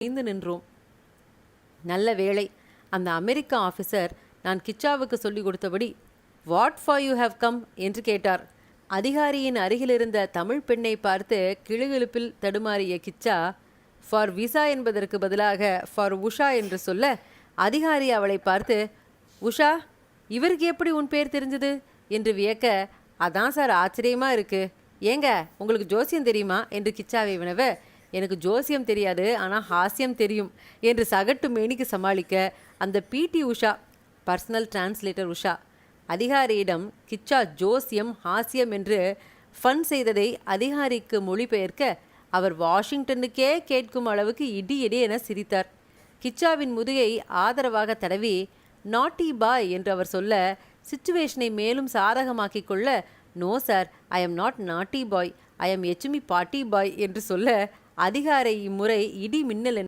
இருந்து நின்றோம். நல்ல வேளை அந்த அமெரிக்க ஆஃபீஸர் நான் கிச்சாவுக்கு சொல்லிக் கொடுத்தபடி what for you have come என்று கேட்டார். அதிகாரியின் அருகிலிருந்த தமிழ் பெண்ணை பார்த்து கிளுகிழுப்பில் தடுமாறிய கிச்சா ஃபார் விசா என்பதற்கு பதிலாக ஃபார் உஷா என்று சொல்ல அதிகாரி அவளை பார்த்து உஷா இவருக்கு எப்படி உன் பேர் தெரிஞ்சது? என்று வியக்க அதான் சார் ஆச்சரியமா இருக்கு. ஏங்க உங்களுக்கு ஜோசியம் தெரியுமா? என்று கிச்சாவை வினவ எனக்கு ஜோசியம் தெரியாது ஆனால் ஹாஸ்யம் தெரியும் என்று சகட்டு மேனிக்கு சமாளிக்க அந்த பிடி உஷா பர்சனல் டிரான்ஸ்லேட்டர் உஷா அதிகாரியிடம் கிச்சா ஜோசியம் ஹாஸ்யம் என்று ஃபன் செய்ததை அதிகாரிக்கு மொழிபெயர்க்க அவர் வாஷிங்டனுக்கே கேட்கும் அளவுக்கு இடி இடி என சிரித்தார். கிச்சாவின் முதுகை ஆதரவாக தடவி நாட்டி பாய் என்று அவர் சொல்ல சிச்சுவேஷனை மேலும் சாதகமாக்கிக் கொள்ள no sir I am not naughty boy I M Echumi பாட்டி பாய் என்று சொல்ல அதிகார இம்முறை இடி மின்னல்